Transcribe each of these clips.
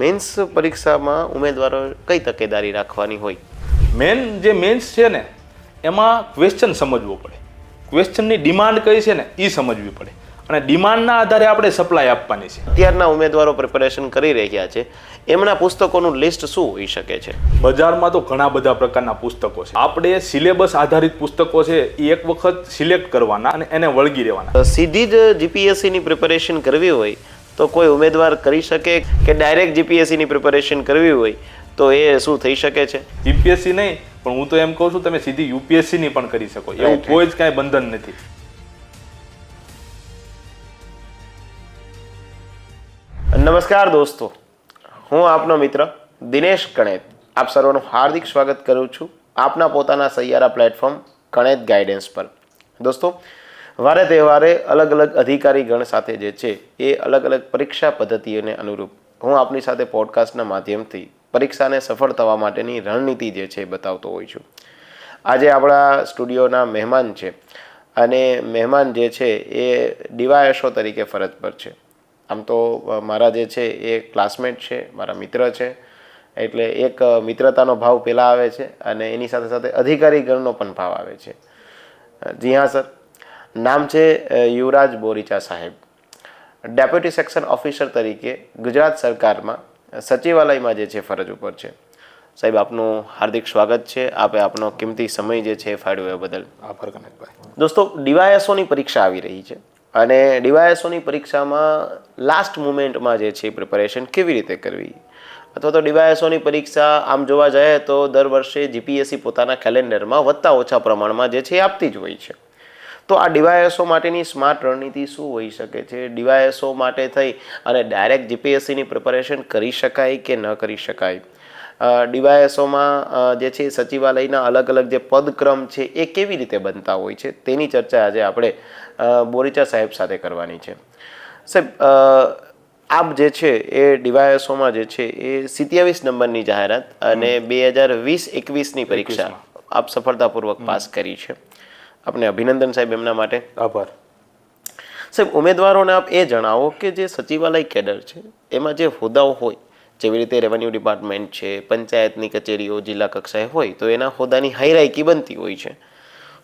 Men's પરીક્ષામાં ઉમેદવારો કઈ તકેદારી રાખવાની હોય? મેન જે મેન્સ છે ને એમાં ક્વેશ્ચન સમજવો પડે. ક્વેશ્ચનની ડિમાન્ડ કઈ છે ને એ સમજવી પડે. અને ડિમાન્ડના આધારે આપણે સપ્લાય આપવાની છે. અત્યારના ઉમેદવારો પ્રિપેરેશન કરી રહ્યા છે. એમના પુસ્તકોનું લિસ્ટ શું હોઈ શકે છે? બજારમાં તો ઘણા બધા પ્રકારના પુસ્તકો છે. આપણે સિલેબસ આધારિત પુસ્તકો છે એ એક વખત સિલેક્ટ કરવાના અને એને વળગી રહેવાના. સીધી જ જીપીએસસીની પ્રિપેરેશન કરવી હોય તો કોઈ ઉમેદવાર કરી શકે કે ડાયરેક્ટ જીપીએસસીની પ્રિપેરેશન કરવી હોય તો એ શું થઈ શકે છે? જીપીએસસી નહીં પણ હું તો એમ કહું છું તમે સીધી યુપીએસસી ની પણ કરી શકો. એવું કોઈ જ કાંઈ બંધન નથી. નમસ્કાર દોસ્તો. હું આપનો મિત્ર દિનેશ કણેત. આપ સર્વનું હાર્દિક સ્વાગત કરું છું આપના પોતાના સૈયારા પ્લેટફોર્મ કણેત ગાઈડન્સ પર. દોસ્તો વારે તહેવારે અલગ અલગ અધિકારી ગણ સાથે જે છે, એ અલગ અલગ પરીક્ષા પદ્ધતિઓને અનુરૂપ હું આપની સાથે પોડકાસ્ટના માધ્યમથી પરીક્ષાને સફળ થવા માટેની રણનીતિ જે છે બતાવતો હોઉં છું. આજે આપણા સ્ટુડિયોના મહેમાન છે અને મહેમાન જે છે એ ડીવાયએસઓ તરીકે ફરજ પર છે. આમ તો મારા જે છે એ ક્લાસમેટ છે, મારા મિત્ર છે, એટલે એક મિત્રતાનો ભાવ પહેલાં આવે છે અને એની સાથે સાથે અધિકારી ગણનો પણ ભાવ આવે છે. જી હા, સર. નામ છે યુવરાજ બોરીચા સાહેબ. ડેપ્યુટી સેક્શન ઓફિસર તરીકે ગુજરાત સરકારમાં સચિવાલયમાં જે છે ફરજ ઉપર છે. સાહેબ આપનું હાર્દિક સ્વાગત છે. આપે આપનો કિંમતી સમય જે છે એ ફાળવ્યો એ બદલ. આભાર કનકભાઈ. દોસ્તો ડીવાયએસઓની પરીક્ષા આવી રહી છે અને ડીવાયએસઓની પરીક્ષામાં લાસ્ટ મુમેન્ટમાં જે છે પ્રિપેરેશન કેવી રીતે કરવી? અથવા તો ડીવાયએસઓની પરીક્ષા આમ જોવા જાય તો દર વર્ષે જીપીએસસી પોતાના કેલેન્ડરમાં વધતા ઓછા પ્રમાણમાં જે છે એ આપતી જ હોય છે. તો આ ડીવાયએસઓ માટેની સ્માર્ટ રણનીતિ શું હોઈ શકે છે? ડીવાયએસઓ માટે થઈ અને ડાયરેક્ટ જીપીએસસીની પ્રિપેરેશન કરી શકાય કે ન કરી શકાય? ડીવાયએસઓમાં જે છે સચિવાલયના અલગ અલગ જે પદક્રમ છે એ કેવી રીતે બનતા હોય છે? તેની ચર્ચા આજે આપણે બોરીચા સાહેબ સાથે કરવાની છે. સાહેબ આપ જે છે એ ડીવાયએસઓમાં જે છે એ સિત્યાવીસ નંબરની જાહેરાત અને બે હજાર વીસ એકવીસની પરીક્ષા આપ સફળતાપૂર્વક પાસ કરી છે. આપને અભિનંદન સાહેબ એમના માટે. આભાર. સાહેબ ઉમેદવારોને આપ એ જણાવો કે જે સચિવાલય કેડર છે એમાં જે હોદ્દાઓ હોય જેવી રીતે રેવન્યુ ડિપાર્ટમેન્ટ છે પંચાયતની કચેરીઓ જિલ્લા કક્ષાએ હોય તો એના હોદ્દાની હાઈરાઈકી બનતી હોય છે.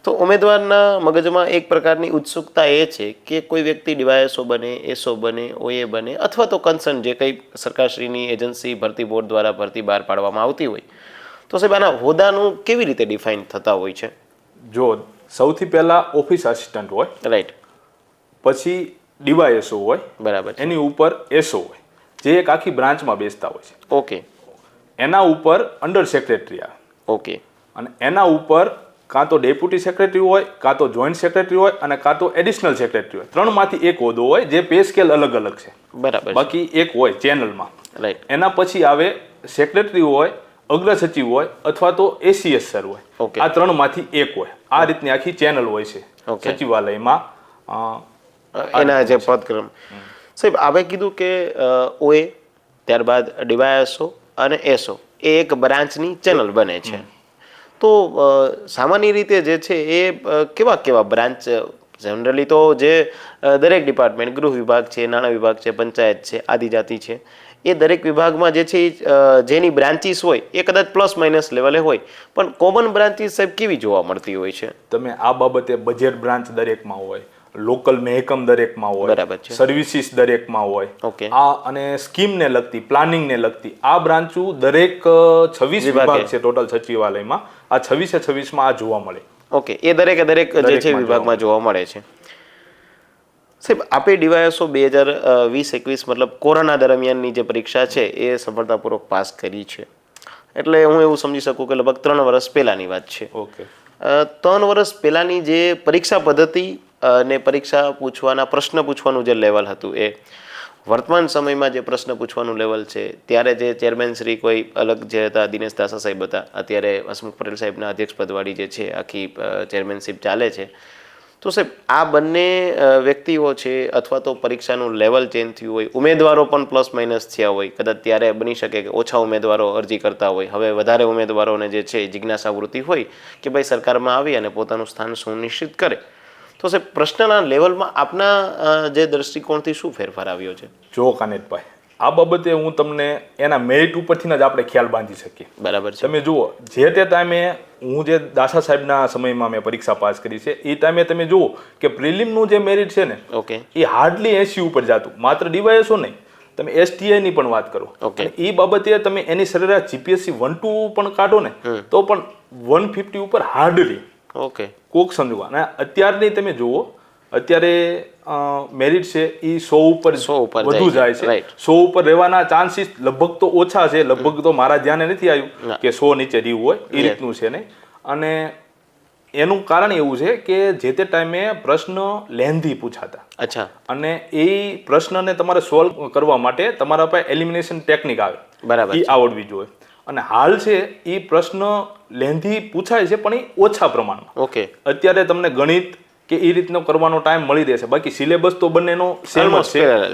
તો ઉમેદવારના મગજમાં એક પ્રકારની ઉત્સુકતા એ છે કે કોઈ વ્યક્તિ ડીવાયએસઓ બને એસઓ બને ઓએ બને અથવા તો કન્સર્ન જે કંઈ સરકારશ્રીની એજન્સી ભરતી બોર્ડ દ્વારા ભરતી બહાર પાડવામાં આવતી હોય. તો સાહેબ આના હોદ્દાનું કેવી રીતે ડિફાઇન થતા હોય છે? જો સૌથી પહેલા ઓફિસ આસિસ્ટન્ટ હોય રાઈટ પછી ડીવાયએસઓ હોય બરાબર એની ઉપર એસઓ હોય જે એક આખી બ્રાન્ચમાં બેસતા હોય છે. ઓકે એના ઉપર અંડર સેક્રેટરી આવે ઓકે અને એના ઉપર કાં તો ડેપ્યુટી સેક્રેટરી હોય કાં તો જોઈન્ટ સેક્રેટરી હોય અને કાં તો એડિશનલ સેક્રેટરી હોય. ત્રણમાંથી એક હોદ્દો હોય જે પે સ્કેલ અલગ અલગ છે. બરાબર બાકી એક હોય ચેનલમાં રાઈટ એના પછી આવે સેક્રેટરી હોય અગ્ર સચિવ હોય અથવા તો એસીએસ સર હોય. આ આ ત્રણમાંથી એક હોય. આ રીતની આખી ચેનલ હોય છે સચિવાલયમાં. એના જે પદક્રમ. સાહેબ આપણે કીધું કે ઓએ ત્યારબાદ ડીવાયએસઓ અને એસઓ એ એક બ્રાન્ચની ચેનલ બને છે. તો સામાન્ય રીતે જે છે એ કેવા કેવા બ્રાન્ચ જનરલી તો જે દરેક ડિપાર્ટમેન્ટ ગૃહ વિભાગ છે નાણાં વિભાગ છે પંચાયત છે આદિજાતિ છે એ દરેક વિભાગમાં જે છે જેની બ્રાન્ચીસ હોય એ કદાચ પ્લસ માઇનસ લેવલે હોય. પણ કોમન બ્રાન્ચીસ સાહેબ કેવી જોવા મળતી હોય છે? તમે આ બાબતે બજેટ બ્રાન્ચ દરેકમાં હોય લોકલ મહેકમ દરેકમાં હોય બરાબર છે. સર્વિસીસ દરેકમાં હોય. ઓકે. આ અને સ્કીમને લગતી પ્લાનિંગને લગતી આ બ્રાન્ચો દરેક છવ્વીસ વિભાગે. વિભાગ છે ટોટલ સચિવાલયમાં. આ છવ્વીસે છવ્વીસમાં આ જોવા મળે. ઓકે. એ દરેકે દરેક જે છે વિભાગમાં જોવા મળે છે. સાહેબ આપે ડીવાયએસઓ બે હજાર વીસ એકવીસ મતલબ કોરોના દરમિયાનની જે પરીક્ષા છે એ સફળતાપૂર્વક પાસ કરી છે. એટલે હું એવું સમજી શકું કે લગભગ ત્રણ વર્ષ પહેલાંની વાત છે. ઓકે. ત્રણ વર્ષ પહેલાંની જે પરીક્ષા પદ્ધતિ અને પરીક્ષા પૂછવાના પ્રશ્ન પૂછવાનું જે લેવલ હતું એ વર્તમાન સમયમાં જે પ્રશ્ન પૂછવાનું લેવલ છે ત્યારે જે ચેરમેન શ્રી કોઈ અલગ જે હતા દિનેશ દાસા સાહેબ હતા અત્યારે હસમુખ પટેલ સાહેબના અધ્યક્ષ પદવાળી જે છે આખી ચેરમેનશીપ ચાલે છે તો સાહેબ, આ બંને વ્યક્તિઓ છે અથવા તો પરીક્ષાનું લેવલ ચેન્જ થયું હોય, ઉમેદવારો પણ પ્લસ માઇનસ થયા હોય, કદાચ ત્યારે બની શકે કે ઓછા ઉમેદવારો અરજી કરતા હોય. હવે વધારે ઉમેદવારોને જે છે જિજ્ઞાસા વૃત્તિ હોય કે ભાઈ સરકારમાં આવી અને પોતાનું સ્થાન સુનિશ્ચિત કરે. તો સાહેબ, પ્રશ્નના લેવલમાં આપના જે દ્રષ્ટિકોણથી શું ફેરફાર આવ્યો છે? જો કાનેતભાઈ આ બાબતે હું તમને એના મેરિટ ઉપરથી જ આપણે ખ્યાલ બાંધી શકીએ. બરાબર છે. તમે જુઓ જે તે ટાઈમે હું જે દાસા સાહેબના સમયમાં મેં પરીક્ષા પાસ કરી છે એ ટાઈમે તમે જુઓ કે પ્રિલિમનું જે મેરિટ છે ને ઓકે. એ હાર્ડલી એસી ઉપર જતું. માત્ર ડીવાયએસઓ નહીં તમે એસટીઆઈની પણ વાત કરો. ઓકે. એ બાબતે તમે એની સરેરાશ જીપીએસસી વન ટુ પણ કાઢો ને તો પણ વન ફિફ્ટી ઉપર હાર્ડલી ઓકે. કોક સમજવા. અને અત્યારની તમે જુઓ અત્યારે મેરિટ છે એ સો ઉપર સો ઉપર વધુ જાય છે. સો ઉપર રહેવાના ચાન્સીસ લગભગ તો ઓછા છે. લગભગ તો મારા ધ્યાને નથી આવ્યું કે સો નીચે રહ્યું હોય. એ રીતનું છે નહીં અને એનું કારણ એવું છે કે જે તે ટાઈમે પ્રશ્ન લેન્ધી પૂછાતા. અચ્છા. અને એ પ્રશ્નને તમારે સોલ્વ કરવા માટે તમારા પાસે એલિમિનેશન ટેકનિક આવે. બરાબર એ આવડવી જોઈએ. અને હાલ છે એ પ્રશ્ન લેન્ધી પૂછાય છે પણ એ ઓછા પ્રમાણમાં. ઓકે અત્યારે તમને ગણિત કે એ રીતનો કરવાનો ટાઈમ મળી રહેશે. બાકી સિલેબસ તો બંનેનો સેમ જ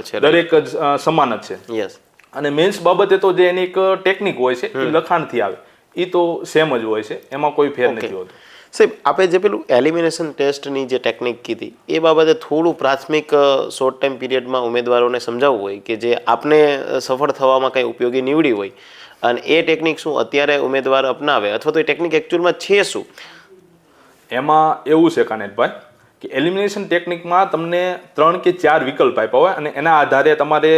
છે, દરેક જ સમાન જ છે. યસ અને મેન્સ બાબતે તો જે એની એક ટેકનિક હોય છે એ લખાણથી આવે. એ તો સેમ જ હોય છે. એમાં કોઈ ફેર નથી હોતો. સાહેબ આપણે જે પેલું એલિમિનેશન ટેસ્ટની જે ટેકનિક કીધી એ બાબતે થોડું પ્રાથમિક શોર્ટ ટાઈમ પીરિયડમાં ઉમેદવારોને સમજાવવું હોય કે જે આપને સફળ થવામાં કંઈ ઉપયોગી નીવડી હોય. અને એ ટેકનિક શું અત્યારે ઉમેદવાર અપનાવે? અથવા તો એ ટેકનિક એકચ્યુઅલમાં છે શું? એમાં એવું છે કાનેતભાઈ કે એલિમિનેશન ટેકનિકમાં તમને ત્રણ કે ચાર વિકલ્પ આપ્યા હોય અને એના આધારે તમારે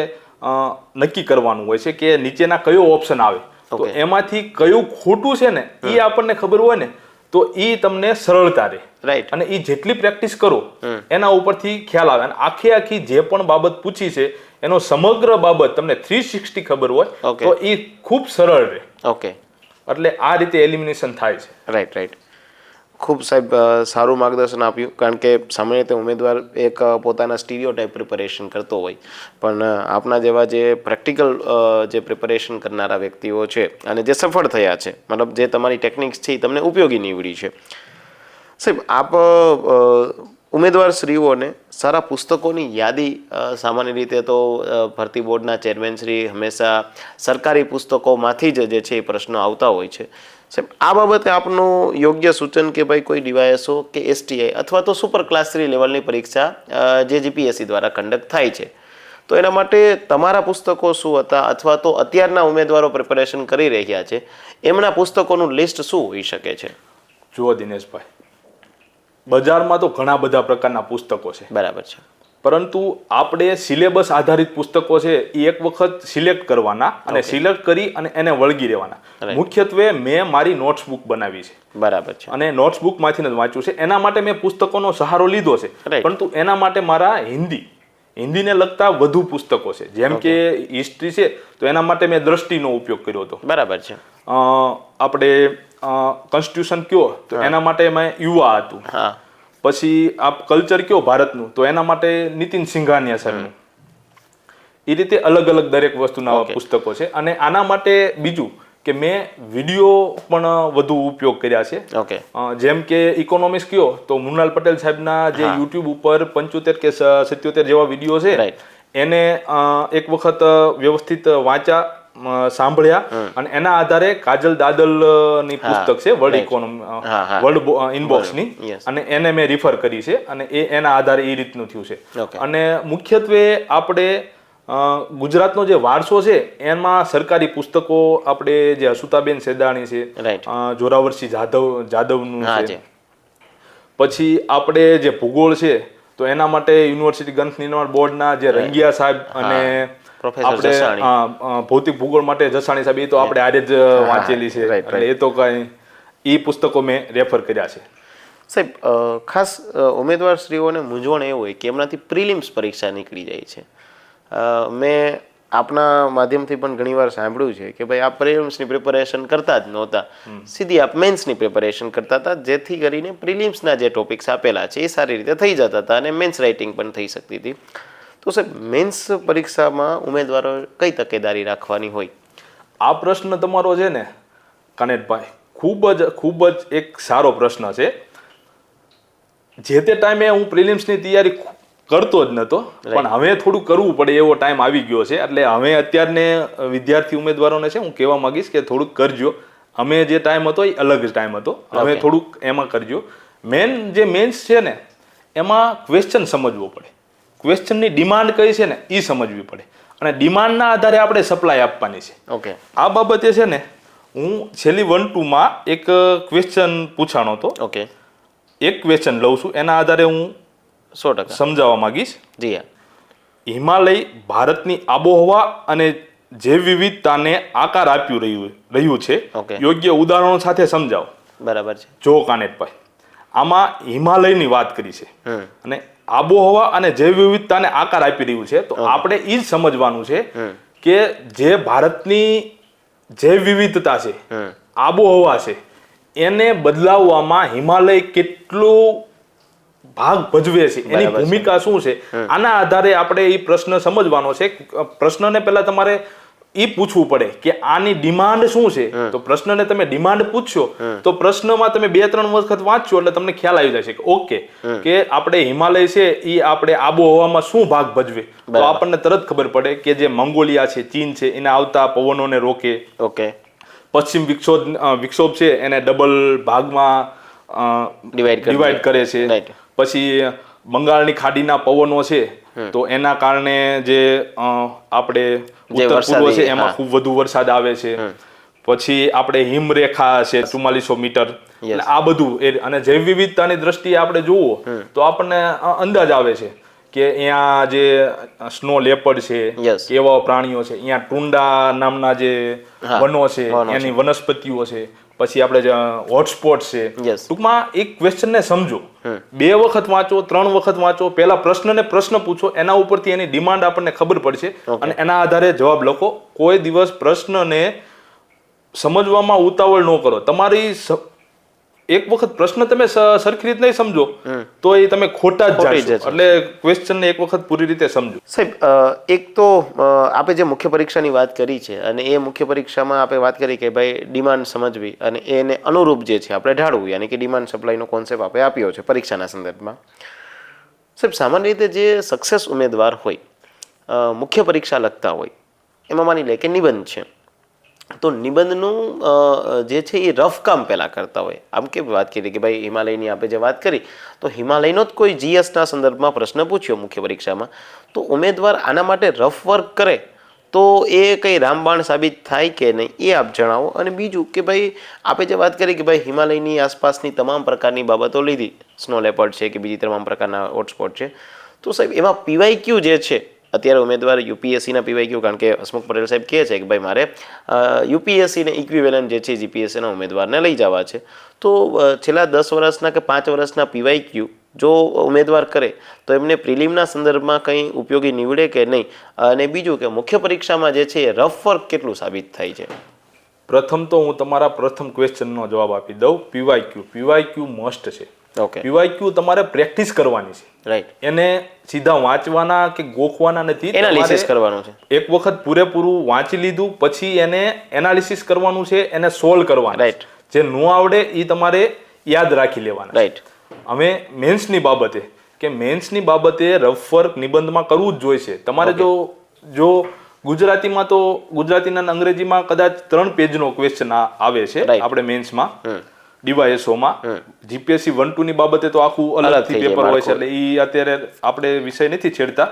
નક્કી કરવાનું હોય છે કે નીચેના કયો ઓપ્શન આવે. તો એમાંથી કયું ખોટું છે ને એ આપણને ખબર હોય ને તો એ તમને સરળતા રહે. રાઈટ અને એ જેટલી પ્રેક્ટિસ કરો એના ઉપરથી ખ્યાલ આવે. અને આખી આખી જે પણ બાબત પૂછી છે એનો સમગ્ર બાબત તમને થ્રી સિક્સટી ખબર હોય. તો એ ખૂબ સરળ રહે. ઓકે એટલે આ રીતે એલિમિનેશન થાય છે. રાઈટ રાઈટ ખૂબ સાહેબ સારું માર્ગદર્શન આપ્યું. કારણ કે સામાન્ય રીતે ઉમેદવાર એક પોતાના સ્ટીરિયો ટાઈપ પ્રિપરેશન કરતો હોય. પણ આપના જેવા જે પ્રેક્ટિકલ જે પ્રિપરેશન કરનારા વ્યક્તિઓ છે અને જે સફળ થયા છે, મતલબ જે તમારી ટેકનિક્સ છે એ તમને ઉપયોગી નીવડી છે. સાહેબ, આપ ઉમેદવાર શ્રીઓને સારા પુસ્તકોની યાદી સામાન્ય રીતે તો ભરતી બોર્ડના ચેરમેન શ્રી હંમેશા સરકારી પુસ્તકોમાંથી જ જે છે એ પ્રશ્નો આવતા હોય છે. સાહેબ આ બાબતે આપનું યોગ્ય સૂચન કે ભાઈ કોઈ ડીવાયએસઓ કે એસટીઆઈ અથવા તો સુપર ક્લાસ થ્રી લેવલની પરીક્ષા જે જીપીએસસી દ્વારા કન્ડક્ટ થાય છે. તો એના માટે તમારા પુસ્તકો શું હતા અથવા તો અત્યારના ઉમેદવારો પ્રિપેરેશન કરી રહ્યા છે? એમના પુસ્તકોનું લિસ્ટ શું હોઈ શકે છે? જુઓ દિનેશભાઈ બજારમાં તો ઘણા બધા પ્રકારના પુસ્તકો છે. બરાબર છે. પરંતુ આપણે સિલેબસ આધારિત પુસ્તકો છે એ એક વખત સિલેક્ટ કરવાના અને સિલેક્ટ કરી અને એને વળગી રહેવાના. મુખ્યત્વે મેં મારી નોટ્સ બુક બનાવી છે. બરાબર છે. અને નોટ્સ બુકમાંથી જ વાંચ્યું છે. એના માટે મેં પુસ્તકોનો સહારો લીધો છે. પરંતુ એના માટે મારા હિન્દી હિન્દીને લગતા વધુ પુસ્તકો છે. જેમ કે હિસ્ટ્રી છે તો એના માટે મેં દ્રષ્ટિનો ઉપયોગ કર્યો હતો. બરાબર છે. આપણે કોન્સ્ટિટ્યુશન કયો તો એના માટે મેં યુવા હતું. હા. પછી આપ કલ્ચર કયો ભારતનું? તો એના માટે નીતિન સિંઘાનિયા સરનું એ રીતે અલગ અલગ દરેક વસ્તુના પુસ્તકો છે. અને આના માટે બીજું કે મેં વીડિયો પણ વધુ ઉપયોગ કર્યા છે. ઓકે. જેમ કે ઇકોનોમિક્સ કયો તો મૃણાલ પટેલ સાહેબના જે યુટ્યુબ ઉપર પંચોતેર કે સિત્યોતેર જેવા વીડિયો છે. એને એક વખત વ્યવસ્થિત વાંચ્યા. સાંભળ્યા. અને એના આધારે કાજલ દાદલની પુસ્તક છે વર્લ્ડ ઇકોનોમી. વર્લ્ડ ઇનબોક્સની અને એને મેં રિફર કરી છે અને એ એના આધારે એ રીતનું થયું છે. અને મુખ્યત્વે આપણે ગુજરાતનો જે વારસો છે એમાં સરકારી પુસ્તકો આપણે જે હસુતાબેન સેદાણી છે જોરાવરસિંહ જાધવ જાદવનું છે. પછી આપણે જે ભૂગોળ છે તો એના માટે યુનિવર્સિટી ગ્રંથ નિર્માણ બોર્ડના જે રંગિયા સાહેબ અને આપણે જસાણી. ભૌતિક ભૂગોળ માટે જસાણી સાહેબ એ તો આપણે આજે જ વાંચેલી છે. એટલે એ તો કઈ એ પુસ્તકો મેં રેફર કર્યા છે. સાહેબ ખાસ ઉમેદવાર શ્રીઓને મૂંઝવણ એ હોય કે એમનાથી પ્રિલિમ્સ પરીક્ષા નીકળી જાય છે. મેં આપના માધ્યમથી પણ ઘણીવાર સાંભળ્યું છે કે ભાઈ આપ પ્રિલિમ્સની પ્રિપેરેશન કરતા જ નહોતા. સીધી આપ મેન્સની પ્રિપેરેશન કરતા હતા જેથી કરીને પ્રિલિમ્સના જે ટોપિક્સ આપેલા છે એ સારી રીતે થઈ જતા હતા અને મેન્સ રાઇટિંગ પણ થઈ શકતી હતી. તો સાહેબ મેન્સ પરીક્ષામાં ઉમેદવારો કઈ તકેદારી રાખવાની હોય? આ પ્રશ્ન તમારો છે ને કનેટભાઈ ખૂબ જ ખૂબ જ એક સારો પ્રશ્ન છે. જે તે ટાઈમે હું પ્રિલિમ્સની તૈયારી કરતો જ નતો પણ હવે થોડું કરવું પડે એવો ટાઈમ આવી ગયો છે. એટલે હવે અત્યારને વિદ્યાર્થી ઉમેદવારોને છે હું કહેવા માંગીશ કે થોડુંક કરજો. અમે જે ટાઈમ હતો એ અલગ જ ટાઈમ હતો. હવે થોડુંક એમાં કરજો. મેન જે મેન્સ છે ને એમાં ક્વેશ્ચન સમજવો પડે. ક્વેશ્ચનની ડિમાન્ડ કઈ છે ને એ સમજવી પડે. અને ડિમાન્ડના આધારે આપણે સપ્લાય આપવાની છે. ઓકે આ બાબતે છે ને હું છેલ્લી વન ટુમાં એક ક્વેશ્ચન પૂછાણો હતો. ઓકે એક ક્વેશ્ચન લઉં છું. એના આધારે હું સો ટકા. સમજાવવા માંગીશ. જી હા. હિમાલય ભારતની આબોહવા અને જૈવ વિવિધતાને આકાર આપ્યું રહ્યું રહ્યું છે. યોગ્ય ઉદાહરણો સાથે સમજાવો. બરાબર છે. જો કાનેટભાઈ આમાં હિમાલયની વાત કરી છે. અને આબોહવા અને જૈવ વિવિધતાને આકાર આપી રહ્યું છે તો આપણે એ જ સમજવાનું છે કે જે ભારતની જૈવ વિવિધતા છે આબોહવા છે એને બદલાવવામાં હિમાલય કેટલું ભાગ ભજવે છે એની ભૂમિકા શું છે આના આધારે આપણે એ પ્રશ્ન સમજવાનો છે. પ્રશ્નને પહેલા તમારે એ પૂછવું પડે કે આની ડિમાન્ડ શું છે? તો પ્રશ્નને તમે ડિમાન્ડ પૂછશો તો પ્રશ્નમાં તમે બે ત્રણ વખત વાંચશો એટલે તમને ખ્યાલ આવી જશે કે ઓકે કે આપણે હિમાલય છે એ આપણે આબોહવામાં શું ભાગ ભજવે? તો આપણને તરત ખબર પડે કે જે મંગોલિયા છે ચીન છે એને આવતા પવનોને રોકે. ઓકે પશ્ચિમ વિક્ષોભ વિક્ષોભ છે એને ડબલ ભાગમાં ડિવાઈડ કરે છે. પછી બંગાળની ખાડીના પવનો છે તો એના કારણે જે આપણે ઉત્તર પૂર્વ છે એમાં ખૂબ વધુ વરસાદ આવે છે. પછી આપણે હિમરેખા છે ચુમ્માલીસો મીટર. આ બધું એ અને જૈવ વિવિધતાની દ્રષ્ટિએ આપણે જુઓ તો આપણને અંદાજ આવે છે કે અહીંયા જે સ્નો લેપર્ડ છે એવા પ્રાણીઓ છે અહીંયા ટુંડા નામના જે વનો છે. એની વનસ્પતિઓ છે પછી આપણે જે હોટસ્પોટ છે ટૂંકમાં એક ક્વેશ્ચનને સમજો. બે વખત વાંચો ત્રણ વખત વાંચો પહેલા પ્રશ્નને પ્રશ્ન પૂછો એના ઉપરથી એની ડિમાન્ડ આપણને ખબર પડશે. અને એના આધારે જવાબ લખો. કોઈ દિવસ પ્રશ્નને સમજવામાં ઉતાવળ ન કરો. તમારી એક વખત પ્રશ્ન તમે સરખી રીતે નહીં સમજો. તો એ તમે ખોટા જ જાશો. એટલે ક્વેશ્ચનને એક વખત પૂરી રીતે સમજો. સાહેબ એક તો આપણે આપે જે મુખ્ય પરીક્ષાની વાત કરી છે અને એ મુખ્ય પરીક્ષામાં આપણે વાત કરી કે ભાઈ ડિમાન્ડ સમજવી અને એને અનુરૂપ જે છે આપણે ઢાળવું યાની કે ડિમાન્ડ સપ્લાયનો કોન્સેપ્ટ આપણે આપ્યો છે પરીક્ષાના સંદર્ભમાં. સાહેબ સામાન્ય રીતે જે સક્સેસ ઉમેદવાર હોય મુખ્ય પરીક્ષા લખતા હોય એમાં માની લે કે નિબંધ છે. તો નિબંધનું જે છે એ રફ કામ પહેલાં કરતા હોય. આમ કે વાત કરી કે ભાઈ હિમાલયની આપણે જે વાત કરી, તો હિમાલયનો જ કોઈ જીએસના સંદર્ભમાં પ્રશ્ન પૂછ્યો મુખ્ય પરીક્ષામાં. તો ઉમેદવાર આના માટે રફ વર્ક કરે, તો એ કંઈ રામબાણ સાબિત થાય કે નહીં, એ આપ જણાવો. અને બીજું કે ભાઈ આપણે જે વાત કરી કે ભાઈ હિમાલયની આસપાસની તમામ પ્રકારની બાબતો લીધી. સ્નો લેપર્ડ છે કે બીજી તમામ પ્રકારના હોટસ્પોટ છે. તો સાહેબ એમાં પીવાય ક્યુ જે છે અત્યારે ઉમેદવાર યુપીએસસીના પીવાય ક્યુ કારણ કે હસમુખ પટેલ સાહેબ કહે છે કે ભાઈ મારે યુપીએસસીને ઇક્વિવેલન્ટ જે છે જીપીએસસીના ઉમેદવારને લઈ જવા છે. તો છેલ્લા દસ વર્ષના કે પાંચ વર્ષના પીવાય ક્યુ જો ઉમેદવાર કરે તો એમને પ્રિલિમના સંદર્ભમાં કંઈ ઉપયોગી નીવડે કે નહીં? અને બીજું કે મુખ્ય પરીક્ષામાં જે છે એ રફ વર્ક કેટલું સાબિત થાય છે? પ્રથમ તો હું તમારા પ્રથમ ક્વેશ્ચનનો જવાબ આપી દઉં. P Y Q? P Y Q must છે. ઓકે પીવાય ક્યુ તમારે પ્રેક્ટિસ કરવાની છે. રાઈટ એને સીધા વાંચવાના કે ગોખવાના નથી એનાલિસિસ કરવાનું છે. એક વખત પૂરેપૂરું વાંચી લીધું પછી એને એનાલિસિસ કરવાનું છે એને સોલ્વ કરવાનું રાઈટ જે ન આવડે એ તમારે યાદ રાખી લેવાના રાઈટ હવે મેન્સની બાબતે કે મેન્સની બાબતે રફ વર્ક નિબંધમાં કરવું જ જોઈશે. તમારે જો જો ગુજરાતીમાં તો ગુજરાતીના અંગ્રેજીમાં કદાચ ત્રણ પેજનો ક્વેશ્ચન આવે છે. આપણે મેન્સમાં. ડીવાયએસઓમાં. જીપીએસસી વન ટુ ની બાબતે તો આખું અલગથી પેપર હોય છે. એટલે એ અત્યારે આપણે વિષય નથી છેડતા.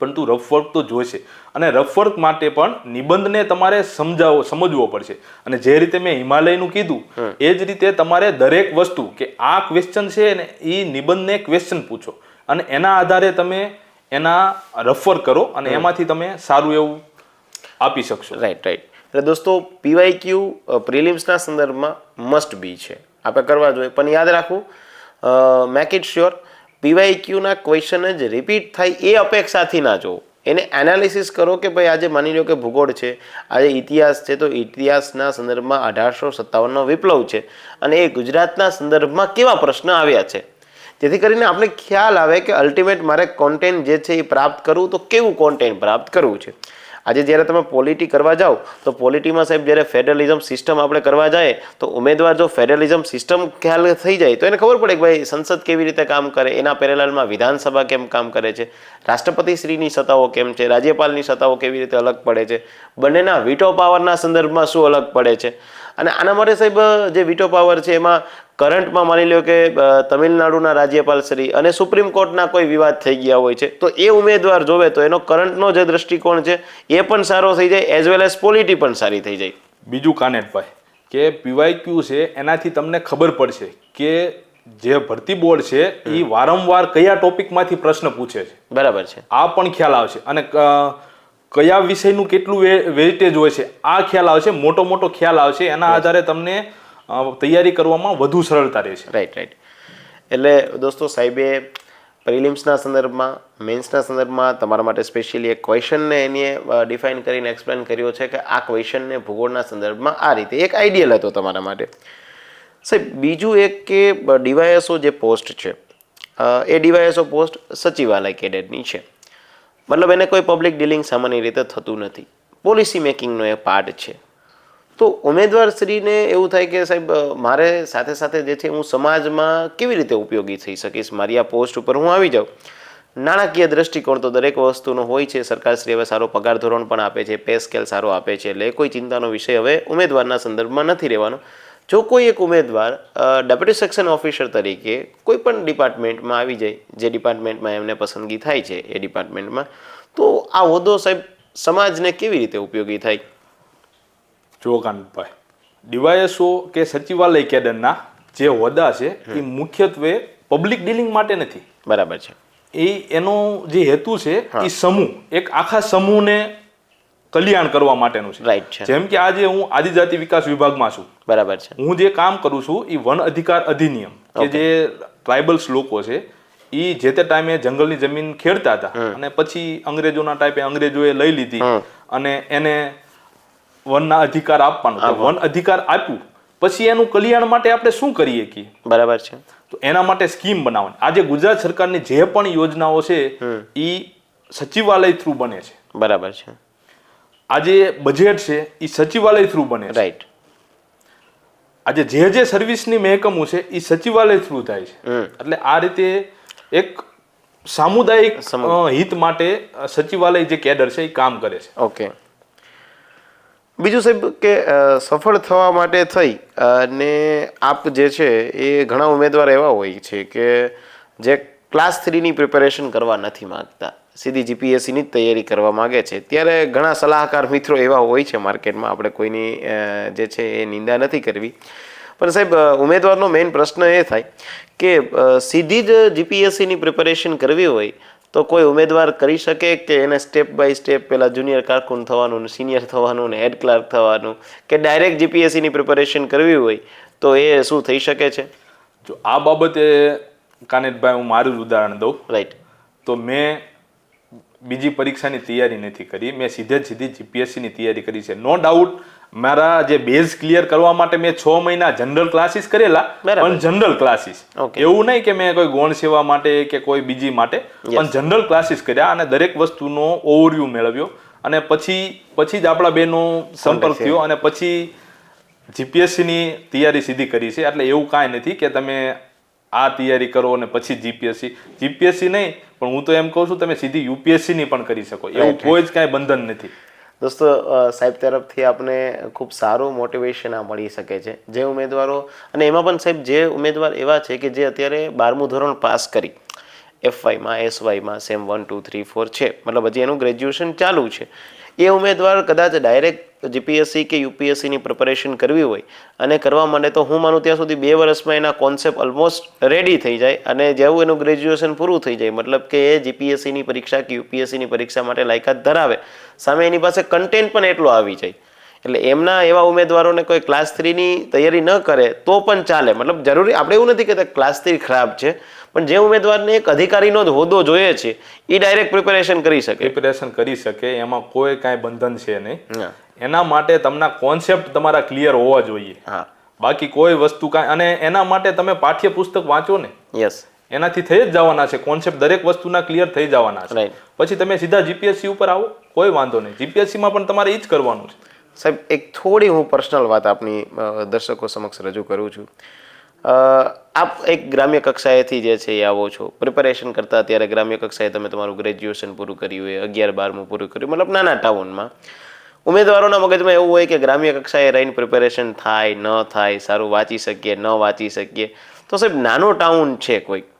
પરંતુ રફ વર્ક તો જોઈશે અને રફ વર્ક માટે પણ નિબંધને તમારે સમજાવો સમજવો પડશે. અને જે રીતે મેં હિમાલયનું કીધું એ જ રીતે તમારે દરેક વસ્તુ કે આ ક્વેશ્ચન છે ને એ નિબંધને ક્વેશ્ચન પૂછો. અને એના આધારે તમે એના રફર કરો અને એમાંથી તમે સારું એવું આપી શકશો. રાઈટ રાઈટ એટલે દોસ્તો પીવાય ક્યુ પ્રિલિમ્સના સંદર્ભમાં મસ્ટ બી છે. આપણે કરવા જોઈએ. પણ યાદ રાખવું મેક ઇટ શ્યોર પીવાય ક્યુના ક્વેશ્ચન જ રિપીટ થાય એ અપેક્ષાથી ના જોવો. એને એનાલિસિસ કરો કે ભાઈ આજે માની લો કે ભૂગોળ છે, આજે ઇતિહાસ છે, તો ઇતિહાસના સંદર્ભમાં અઢારસો સત્તાવનનો વિપ્લવ છે અને એ ગુજરાતના સંદર્ભમાં કેવા પ્રશ્ન આવ્યા છે. જેથી કરીને આપણે ખ્યાલ આવે કે અલ્ટિમેટ મારે કોન્ટેન્ટ જે છે એ પ્રાપ્ત કરવું, તો કેવું કોન્ટેન્ટ પ્રાપ્ત કરવું છે? આજે જ્યારે તમે પોલિટી કરવા જાઓ, તો પોલિટીમાં સાહેબ જ્યારે ફેડરલિઝમ સિસ્ટમ આપણે કરવા જાય, તો ઉમેદવાર જો ફેડરલિઝમ સિસ્ટમ ખ્યાલ થઈ જાય, તો એને ખબર પડે કે ભાઈ સંસદ કેવી રીતે કામ કરે, એના પેરેલલમાં વિધાનસભા કેમ કામ કરે છે, રાષ્ટ્રપતિશ્રીની સત્તાઓ કેમ છે, રાજ્યપાલની સત્તાઓ કેવી રીતે અલગ પડે છે, બંનેના વીટો પાવરના સંદર્ભમાં શું અલગ પડે છે? અને આના માટે સાહેબ, જે વીટો પાવર છે એમાં કરંટમાં માની લો કે તમિલનાડુના રાજ્યપાલ શ્રી અને સુપ્રીમ કોર્ટના કોઈ વિવાદ થઈ ગયા હોય છે તો એ ઉમેદવાર જોવે તો એનો કરંટનો જે દ્રષ્ટિકોણ છે એ પણ સારો થઈ જાય એઝ વેલ એઝ પોલિટી પણ સારી થઈ જાય. બીજું કાનેટભાઈ કે પીવાયક્યુ છે એનાથી તમને ખબર પડશે કે જે ભરતી બોર્ડ છે એ વારંવાર કયા ટોપિકમાંથી પ્રશ્ન પૂછે છે. બરાબર છે. આ પણ ખ્યાલ આવશે. અને કયા વિષયનું કેટલું વેટેજ હોય છે આ ખ્યાલ આવશે મોટો મોટો ખ્યાલ આવશે એના આધારે તમને તૈયારી કરવામાં વધુ સરળતા રહેશે. રાઈટ રાઈટ એટલે દોસ્તો, સાહેબે પ્રિલિમ્સના સંદર્ભમાં, મેન્સના સંદર્ભમાં તમારા માટે સ્પેશિયલી એક ક્વેશ્ચનને એની ડિફાઇન કરીને એક્સપ્લેન કર્યો છે કે આ ક્વેશ્ચનને ભૂગોળના સંદર્ભમાં આ રીતે એક આઈડિયલ હતો તમારા માટે. સાહેબ, બીજું એક કે ડીવાયએસઓ જે પોસ્ટ છે એ ડીવાયએસઓ પોસ્ટ સચિવાલય કેડેટની છે. મતલબ એને કોઈ પબ્લિક ડીલિંગ સામાન્ય રીતે થતું નથી. પોલિસી મેકિંગનો એ પાર્ટ છે. તો ઉમેદવારશ્રીને એવું થાય કે સાહેબ મારે સાથે સાથે જે છે હું સમાજમાં કેવી રીતે ઉપયોગી થઈ શકીશ? મારી આ પોસ્ટ ઉપર હું આવી જાઉં. નાણાકીય દ્રષ્ટિકોણ તો દરેક વસ્તુનો હોય છે. સરકારશ્રી હવે સારો પગાર ધોરણ પણ આપે છે, પે સ્કેલ સારો આપે છે, એટલે કોઈ ચિંતાનો વિષય હવે ઉમેદવારના સંદર્ભમાં નથી રહેવાનો. જો કોઈ એક ઉમેદવાર ડેપ્યુટી સેક્શન ઓફિસર તરીકે કોઈ પણ ડિપાર્ટમેન્ટમાં આવી જાય, જે ડિપાર્ટમેન્ટમાં એમને પસંદગી થાય છે, એ ડિપાર્ટમેન્ટમાં, તો આ હોદ્દો સાહેબ સમાજને કેવી રીતે ઉપયોગી થાય? જો કાનભાઈ ડીવાયએસઓ કે સચિવાલય કેડરના જે હોદ્દા છે એ મુખ્યત્વે પબ્લિક ડીલિંગ માટે નથી. બરાબર છે. એ એનો જે હેતુ છે એ સમૂહ એક આખા સમૂહને કલ્યાણ કરવા માટેનું છે. રાઈટ છે. જેમ કે આજે હું આદિજાતિ વિકાસ વિભાગમાં છું. બરાબર છે. હું જે કામ કરું છું એ વન અધિકાર અધિનિયમ કે જે ટ્રાઇબલ્સ લોકો છે એ જે તે ટાઈમે જંગલની જમીન ખેડતા હતા અને પછી અંગ્રેજોના ટાઈપે અંગ્રેજોએ લઈ લીધી અને એને વનના અધિકાર આપવાનો. વન અધિકાર આપ્યું. પછી એનું કલ્યાણ માટે આપણે શું કરીએ કે? બરાબર છે. તો એના માટે સ્કીમ બનાવવાની. આજે ગુજરાત સરકારની જે પણ યોજનાઓ છે એ સચિવાલય થ્રુ બને છે. બરાબર છે. આજે બજેટ છે એ સચિવાલય થ્રુ બને રાઈટ આજે જે જે સર્વિસની મહેકમો છે એ સચિવાલય થ્રુ થાય છે. એટલે આ રીતે એક સામુદાયિક હિત માટે સચિવાલય જે કેડર છે એ કામ કરે છે. ઓકે બીજું સાહેબ કે સફળ થવા માટે થઈ અને આપ જે છે એ ઘણા ઉમેદવાર એવા હોય છે કે જે ક્લાસ થ્રીની પ્રિપેરેશન કરવા નથી માંગતા. સીધી જીપીએસસીની જ તૈયારી કરવા માગે છે. ત્યારે ઘણા સલાહકાર મિત્રો એવા હોય છે માર્કેટમાં, આપણે કોઈની જે છે એ નિંદા નથી કરવી. પણ સાહેબ ઉમેદવારનો મેઇન પ્રશ્ન એ થાય કે સીધી જ જીપીએસસીની પ્રિપેરેશન કરવી હોય તો કોઈ ઉમેદવાર કરી શકે કે એને સ્ટેપ બાય સ્ટેપ પહેલાં જુનિયર કારકુન થવાનું સિનિયર થવાનું ને હેડ ક્લાર્ક થવાનું કે ડાયરેક્ટ જીપીએસસીની પ્રિપેરેશન કરવી હોય તો એ શું થઈ શકે છે? જો આ બાબતે કાનેટભાઈ હું મારું જ ઉદાહરણ દઉં. રાઈટ તો મેં બીજી પરીક્ષાની તૈયારી નથી કરી. મેં સીધે જ સીધી જીપીએસસીની તૈયારી કરી છે. નો ડાઉટ મારા જે બેઝ ક્લિયર કરવા માટે મેં છ મહિના જનરલ ક્લાસીસ કરેલા પણ જનરલ ક્લાસીસ એવું નહીં કે મેં કોઈ ગૌણ સેવા માટે કે કોઈ બીજી માટે પણ જનરલ ક્લાસીસ કર્યા અને દરેક વસ્તુનો ઓવરવ્યૂ મેળવ્યો. અને પછી પછી જ આપણા બેનો સંપર્ક થયો. અને પછી જીપીએસસીની તૈયારી સીધી કરી છે. એટલે એવું કાંઈ નથી કે તમે આ તૈયારી કરો અને પછી જીપીએસસી જીપીએસસી નહીં પણ હું તો એમ કહું છું તમે સીધી યુપીએસસી ની પણ કરી શકો. એવું કોઈ જ કાંઈ બંધન નથી. દોસ્તો સાહેબ તરફથી આપને ખૂબ સારું મોટિવેશન આ મળી શકે છે. જે ઉમેદવારો, અને એમાં પણ સાહેબ જે ઉમેદવાર એવા છે કે જે અત્યારે બારમું ધોરણ પાસ કરી એફવાયમાં એસવાયમાં sem one two three four છે. મતલબ હજી એનું ગ્રેજ્યુએશન ચાલુ છે. એ ઉમેદવાર કદાચ ડાયરેક્ટ જીપીએસસી કે યુપીએસસીની પ્રિપેરેશન કરવી હોય અને કરવા માટે તો હું માનું ત્યાં સુધી બે વર્ષમાં એના કોન્સેપ્ટ ઓલમોસ્ટ રેડી થઈ જાય અને જેવું એનું ગ્રેજ્યુએશન પૂરું થઈ જાય, મતલબ કે એ જીપીએસસીની પરીક્ષા કે યુપીએસસીની પરીક્ષા માટે લાયકાત ધરાવે, સામે એની પાસે કન્ટેન્ટ પણ એટલો આવી જાય. એટલે એમના એવા ઉમેદવારોને કોઈ ક્લાસ થ્રીની તૈયારી ન કરે તો પણ ચાલે, મતલબ જરૂરી, આપણે એવું નથી કહેતા ક્લાસ થ્રી ખરાબ છે પણ જે ઉમેદવારને એક અધિકારીનો જ હોદ્દો જોઈએ છે એ ડાયરેક્ટ પ્રિપેરેશન કરી શકે. પ્રિપેરેશન કરી શકે એમાં કોઈ કાંઈ બંધન છે નહીં. એના માટે તમને કોન્સેપ્ટ તમારા ક્લિયર હોવા જોઈએ. હા. બાકી કોઈ વસ્તુ કાંઈ અને એના માટે તમે પાઠ્યપુસ્તક વાંચો ને. યસ એનાથી થઈ જ જવાના છે કોન્સેપ્ટ દરેક વસ્તુના ક્લિયર થઈ જવાના છે. પછી તમે સીધા જીપીએસસી ઉપર આવો કોઈ વાંધો નહીં. જીપીએસસીમાં પણ તમારે એ જ કરવાનું છે. સાહેબ એક થોડી હું પર્સનલ વાત આપની દર્શકો સમક્ષ રજૂ કરું છું. આપ એક ગ્રામ્ય કક્ષાએથી જે છે એ આવો છો. પ્રિપેરેશન કરતા ત્યારે ગ્રામ્ય કક્ષાએ તમે તમારું ગ્રેજ્યુએશન પૂરું કર્યું હોય અગિયાર બારમું પૂરું કર્યું મતલબ નાના ટાઉનમાં. ઉમેદવારોના મગજમાં એવું હોય કે ગ્રામ્ય કક્ષાએ રહીને પ્રિપેરેશન થાય ન થાય સારું વાંચી શકીએ ન વાંચી શકીએ. તો સાહેબ નાનો ટાઉન છે કોઈ? અ,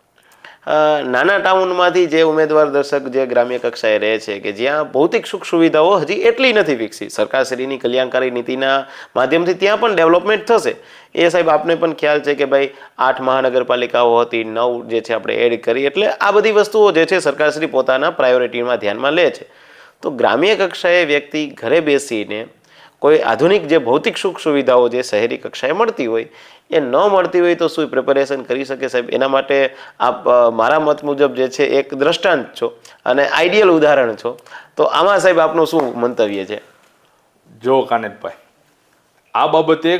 નાના ટાઉનમાંથી જે ઉમેદવાર દર્શક જે ગ્રામ્ય કક્ષાએ રહે છે કે જ્યાં ભૌતિક સુખ સુવિધાઓ હજી એટલી નથી વિકસી. સરકારશ્રીની કલ્યાણકારી નીતિના માધ્યમથી ત્યાં પણ ડેવલપમેન્ટ થશે. એ સાહેબ, આપને પણ ખ્યાલ છે કે ભાઈ આઠ મહાનગરપાલિકાઓ હતી, નવ જે છે આપણે એડ કરી, એટલે આ બધી વસ્તુઓ જે છે સરકારશ્રી પોતાના પ્રાયોરિટીમાં ધ્યાનમાં લે છે. તો ગ્રામ્ય કક્ષાએ વ્યક્તિ ઘરે બેસીને કોઈ આધુનિક જે ભૌતિક સુખ સુવિધાઓ જે શહેરી કક્ષાએ મળતી હોય એ ન મળતી હોય તો શું પ્રિપેરેશન કરી શકે સાહેબ? એના માટે આપ મારા મત મુજબ જે છે એક દ્રષ્ટાંત છો અને આઈડિયલ ઉદાહરણ છો. તો આમાં સાહેબ આપનું શું મંતવ્ય છે? જો કાનેતભાઈ આ બાબતે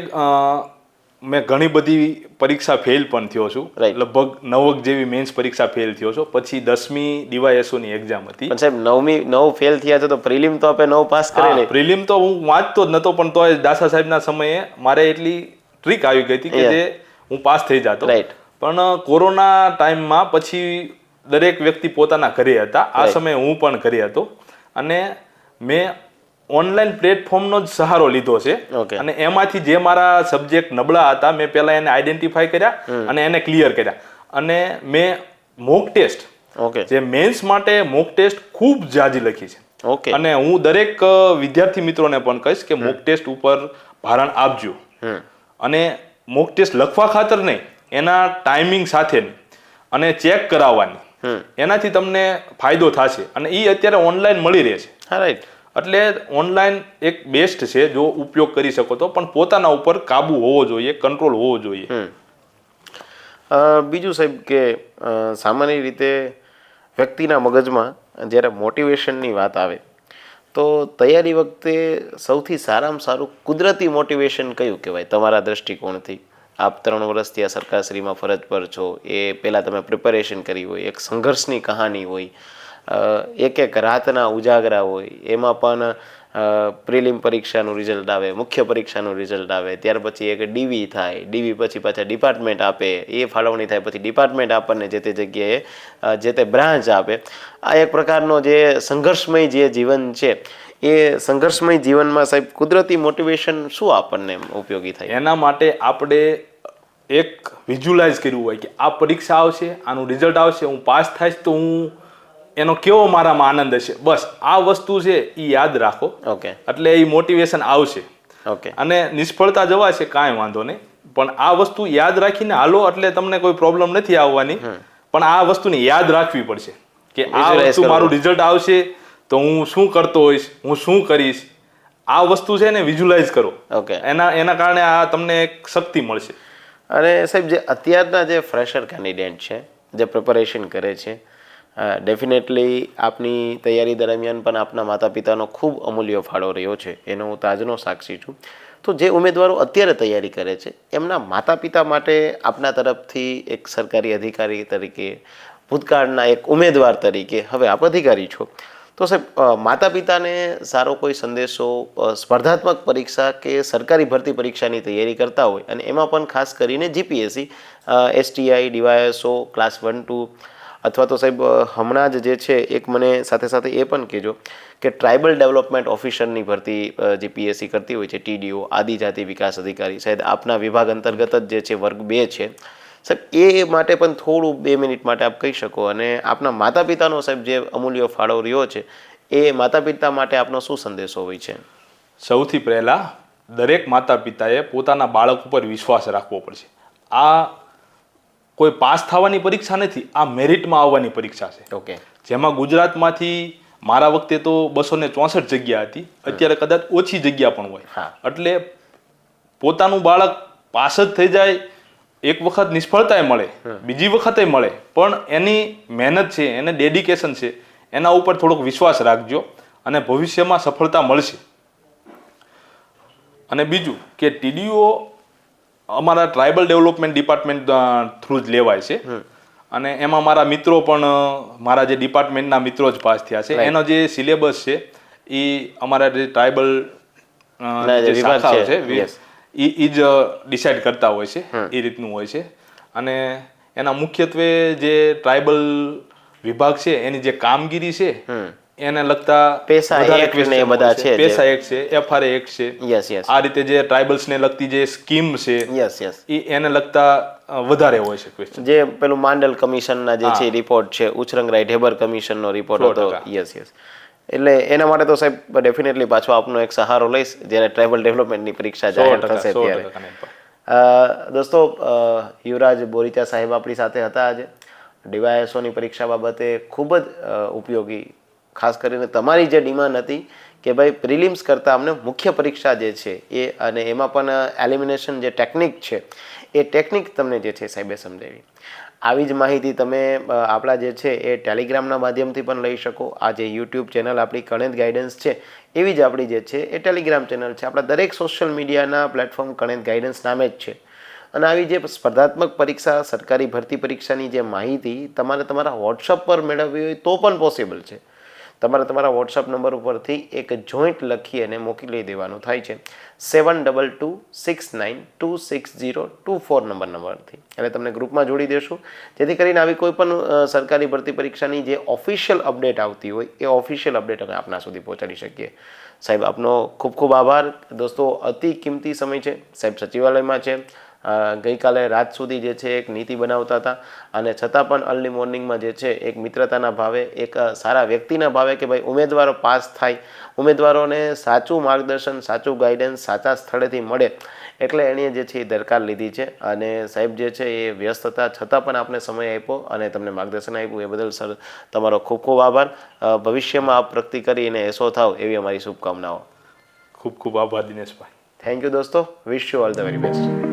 મેં ઘણી બધી પરીક્ષા ફેલ પણ થયો છું. લગભગ નવક જેવી મેન્સ પરીક્ષા ફેલ થયો છો. પછી દસમી ડીવાયએસઓની એક્ઝામ હતી. પણ સાહેબ નવમી નવ ફેલ થયા છે તો પ્રિલિમ તો આપણે નવ પાસ કરેલી. પ્રિલિમ તો હું વાંચતો જ નતો પણ તોય દાસા સાહેબના સમયે મારે એટલી ટ્રીક આવી ગઈ હતી કે જે હું પાસ થઈ જતો. પણ કોરોના ટાઈમમાં પછી દરેક વ્યક્તિ પોતાના ઘરે હતા. આ સમય હું પણ ઘરે હતો. અને મેં ઓનલાઈન પ્લેટફોર્મનો જ સહારો લીધો છે. અને એમાંથી જે મારા સબ્જેક્ટ નબળા હતા મેં પહેલા એને આઈડેન્ટિફાઈ કર્યા અને એને ક્લિયર કર્યા. અને મેં મોક ટેસ્ટ ઓકે જે મેન્સ માટે મોક ટેસ્ટ ખૂબ જાજી લખી છે. ઓકે અને હું દરેક વિદ્યાર્થી મિત્રોને પણ કહીશ કે મોક ટેસ્ટ ઉપર ભારણ આપજો. હમ અને મોક ટેસ્ટ લખવા ખાતર નહીં એના ટાઈમિંગ સાથેની અને ચેક કરાવવાની. એનાથી તમને ફાયદો થશે. અને એ અત્યારે ઓનલાઈન મળી રહે છે. હા રાઈટ એટલે ઓનલાઈન એક બેસ્ટ છે જો ઉપયોગ કરી શકો તો પણ પોતાના ઉપર કાબુ હોવો જોઈએ કંટ્રોલ હોવો જોઈએ. બીજું સાહેબ કે સામાન્ય રીતે વ્યક્તિના મગજમાં જ્યારે મોટિવેશનની વાત આવે તો તૈયારી વખતે સૌથી સારામાં સારું કુદરતી મોટિવેશન કયું કહેવાય? તમારા દ્રષ્ટિકોણથી. આપ ત્રણ વર્ષથી આ સરકારશ્રીમાં ફરજ પર છો. એ પહેલાં તમે પ્રિપેરેશન કરી હોય, એક સંઘર્ષની કહાની હોય એક એક રાતના ઉજાગરા હોય. એમાં પણ પ્રિલિમ પરીક્ષાનું રિઝલ્ટ આવે, મુખ્ય પરીક્ષાનું રિઝલ્ટ આવે, ત્યાર પછી એક ડીવી થાય. ડીવી પછી પાછા ડિપાર્ટમેન્ટ આપે. એ ફાળવણી થાય, પછી ડિપાર્ટમેન્ટ આપણને જે તે જગ્યાએ જે તે બ્રાન્ચ આપે. આ એક પ્રકારનો જે સંઘર્ષમય જે જીવન છે, એ સંઘર્ષમય જીવનમાં સાહેબ કુદરતી મોટિવેશન શું આપણને ઉપયોગી થાય? એના માટે આપણે એક વિઝ્યુલાઇઝ કર્યું હોય કે આ પરીક્ષા આવશે, આનું રિઝલ્ટ આવશે, હું પાસ થઈશ તો હું એનો કેવો મારામાં આનંદ હશે? બસ આ વસ્તુ છે એ યાદ રાખો. ઓકે એટલે એ મોટિવેશન આવશે. ઓકે અને નિષ્ફળતા જવા છે કાંઈ વાંધો નહીં. પણ આ વસ્તુ યાદ રાખીને હાલો એટલે તમને કોઈ પ્રોબ્લેમ નથી આવવાની. પણ આ વસ્તુને યાદ રાખવી પડશે કે આ વસ્તુ મારું રિઝલ્ટ આવશે તો હું શું કરતો હોઈશ હું શું કરીશ? આ વસ્તુ છે ને વિઝ્યુલાઇઝ કરો. ઓકે એના એના કારણે આ તમને એક શક્તિ મળશે. અને સાહેબ જે અત્યારના જે ફ્રેશર કેન્ડિડેટ છે જે પ્રિપરેશન કરે છે ડેફિનેટલી આપની તૈયારી દરમિયાન પણ આપના માતા પિતાનો ખૂબ અમૂલ્ય ફાળો રહ્યો છે, એનો હું તાજનો સાક્ષી છું. તો જે ઉમેદવારો અત્યારે તૈયારી કરે છે, એમના માતા પિતા માટે આપના તરફથી એક સરકારી અધિકારી તરીકે, ભૂતકાળના એક ઉમેદવાર તરીકે હવે આપ અધિકારી છો. તો સાહેબ માતા પિતાને સારો કોઈ સંદેશો સ્પર્ધાત્મક પરીક્ષા કે સરકારી ભરતી પરીક્ષાની તૈયારી કરતા હોય અને એમાં પણ ખાસ કરીને GPSC STI DYSO class one two અથવા તો સાહેબ હમણાં જ જે છે, એક મને સાથે સાથે એ પણ કહેજો કે ટ્રાઇબલ ડેવલપમેન્ટ ઓફિસરની ભરતી જે પીએસસી કરતી હોય છે, ટીડીઓ, આદિજાતિ વિકાસ અધિકારી, સાહેબ, આપના વિભાગ અંતર્ગત જ જે છે, વર્ગ બે છે. સાહેબ, એ માટે પણ થોડું બે મિનિટ માટે આપ કહી શકો અને આપના માતા પિતાનો સાહેબ જે અમૂલ્ય ફાળો રહ્યો છે, એ માતા પિતા માટે આપનો શું સંદેશો હોય છે? સૌથી પહેલાં દરેક માતા પિતાએ પોતાના બાળક ઉપર વિશ્વાસ રાખવો પડશે. આ કોઈ પાસ થવાની પરીક્ષા નથી આ મેરિટમાં આવવાની પરીક્ષા છે. ઓકે. જેમાં ગુજરાતમાંથી મારા વખતે તો બસો ને ચોસઠ જગ્યા હતી અત્યારે કદાચ ઓછી જગ્યા પણ હોય. એટલે પોતાનું બાળક પાસ જ થઈ જાય એક વખત નિષ્ફળતાએ મળે બીજી વખતે મળે પણ એની મહેનત છે એને ડેડિકેશન છે એના ઉપર થોડોક વિશ્વાસ રાખજો અને ભવિષ્યમાં સફળતા મળશે. અને બીજું કે ટીડીઓ અમારા ટ્રાઇબલ ડેવલપમેન્ટ ડિપાર્ટમેન્ટ થ્રુ જ લેવાય છે. અને એમાં મારા મિત્રો પણ મારા જે ડિપાર્ટમેન્ટના મિત્રો જ પાસ થયા છે. એનો જે સિલેબસ છે એ અમારા જે ટ્રાઇબલ જે શાખાઓ છે, એ જ ડિસાઇડ કરતા હોય છે એ રીતનું હોય છે. અને એના મુખ્યત્વે જે ટ્રાઇબલ વિભાગ છે એની જે કામગીરી છે એને લગતા પેસા વધારે એક ને બધા છે પેસા એક છે એફઆર એક છે. યસ યસ આ રીતે જે ટ્રાઇબલ્સ ને લગતી જે સ્કીમ છે યસ યસ એ એને લગતા વધારે હોય છે ક્વેશ્ચન જે પેલું માંડલ કમિશનના જે છે રિપોર્ટ છે ઉછરંગરાય ઢેબર કમિશનનો રિપોર્ટ હતો. યસ યસ એટલે એના માટે તો સાહેબ ડેફિનેટલી પાછો આપનો એક સહારો લઈશ જ્યારે ટ્રાઇબલ ડેવલપમેન્ટની પરીક્ષા જાહેર થશે ત્યારે. દોસ્તો યુવરાજ બોરીચા સાહેબ આપણી સાથે હતા આજે. ડીવાયએસઓની પરીક્ષા બાબતે ખૂબ જ ઉપયોગી ખાસ કરીને તમારી જે ડિમાન્ડ હતી કે ભાઈ પ્રિલિમ્સ કરતાં અમને મુખ્ય પરીક્ષા જે છે એ અને એમાં પણ એલિમિનેશન જે ટેકનિક છે, એ ટેકનિક તમને જે છે સાહેબે સમજાવી. આવી જ માહિતી તમે આપણા જે છે એ ટેલિગ્રામના માધ્યમથી પણ લઈ શકો. આ જે યુટ્યુબ ચેનલ આપણી કણેદ ગાઈડન્સ છે, એવી જ આપણી જે છે એ ટેલિગ્રામ ચેનલ છે. આપણા દરેક સોશિયલ મીડિયાના પ્લેટફોર્મ કણેદ ગાઈડન્સ નામે જ છે. અને આવી જે સ્પર્ધાત્મક પરીક્ષા, સરકારી ભરતી પરીક્ષાની જે માહિતી તમારે તમારા વોટ્સઅપ પર મેળવવી હોય તો પણ પોસિબલ છે. તમારે તમારા વોટ્સઅપ નંબર ઉપરથી એક જોઈન્ટ લખી અને મોકલી દેવાનું થાય છે. Seven double two six nine two six zero two four number નંબરથી. એટલે તમને ગ્રુપમાં જોડી દેશું. જેથી કરીને આવી કોઈ પણ સરકારી ભરતી પરીક્ષાની જે ઓફિશિયલ અપડેટ આવતી હોય, એ ઓફિશિયલ અપડેટ અમે આપના સુધી પહોંચાડી શકીએ. સાહેબ, આપનો ખૂબ ખૂબ આભાર. દોસ્તો, અતિ કિંમતી સમય છે. સાહેબ, સચિવાલયમાં છે. ગઈકાલે રાત સુધી જે છે એક નીતિ બનાવતા હતા અને છતાં પણ અર્લી મોર્નિંગમાં જે છે એક મિત્રતાના ભાવે એક સારા વ્યક્તિના ભાવે કે ભાઈ ઉમેદવારો પાસ થાય ઉમેદવારોને સાચું માર્ગદર્શન સાચું ગાઈડન્સ સાચા સ્થળેથી મળે એટલે એણે જે છે એ દરકાર લીધી છે. અને સાહેબ જે છે એ વ્યસ્ત હતા છતાં પણ આપને સમય આપ્યો અને તમને માર્ગદર્શન આપ્યું. એ બદલ સર તમારો ખૂબ ખૂબ આભાર. ભવિષ્યમાં આપ પ્રગતિ કરીને એસો થાવ એવી અમારી શુભકામનાઓ. ખૂબ ખૂબ આભાર દિનેશભાઈ. થેન્ક યુ દોસ્તો. Wish you all the very best